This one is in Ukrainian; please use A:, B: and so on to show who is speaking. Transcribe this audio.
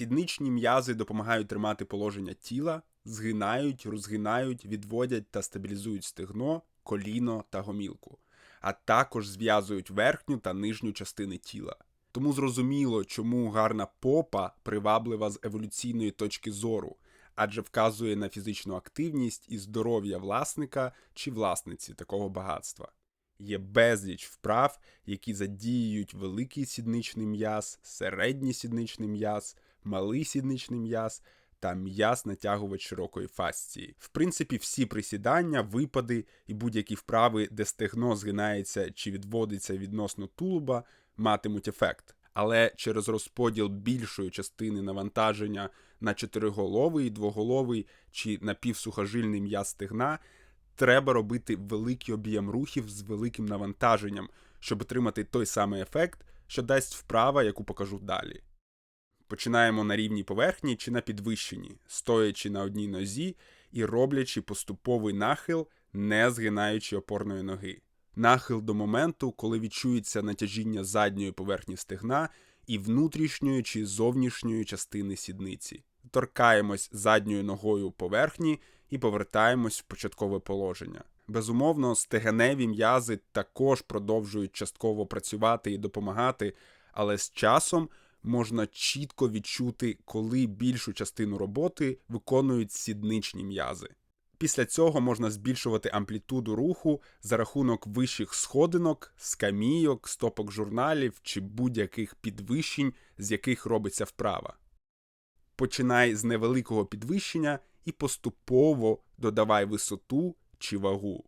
A: Сідничні м'язи допомагають тримати положення тіла, згинають, розгинають, відводять та стабілізують стегно, коліно та гомілку, а також зв'язують верхню та нижню частини тіла. Тому зрозуміло, чому гарна попа приваблива з еволюційної точки зору, адже вказує на фізичну активність і здоров'я власника чи власниці такого багатства. Є безліч вправ, які задіюють великий сідничний м'яз, середній сідничний м'яз, малий сідничний м'яз та м'яз натягувач широкої фасції. В принципі, всі присідання, випади і будь-які вправи, де стегно згинається чи відводиться відносно тулуба, матимуть ефект. Але через розподіл більшої частини навантаження на чотириголовий, двоголовий чи напівсухожильний м'яз стегна треба робити великий об'єм рухів з великим навантаженням, щоб отримати той самий ефект, що дасть вправа, яку покажу далі. Починаємо на рівній поверхні чи на підвищенні, стоячи на одній нозі і роблячи поступовий нахил, не згинаючи опорної ноги. Нахил до моменту, коли відчується натяжіння задньої поверхні стегна і внутрішньої чи зовнішньої частини сідниці. Торкаємось задньою ногою поверхні і повертаємось в початкове положення. Безумовно, стегеневі м'язи також продовжують частково працювати і допомагати, але з часом можна чітко відчути, коли більшу частину роботи виконують сідничні м'язи. Після цього можна збільшувати амплітуду руху за рахунок вищих сходинок, скамійок, стопок журналів чи будь-яких підвищень, з яких робиться вправа. Починай з невеликого підвищення і поступово додавай висоту чи вагу.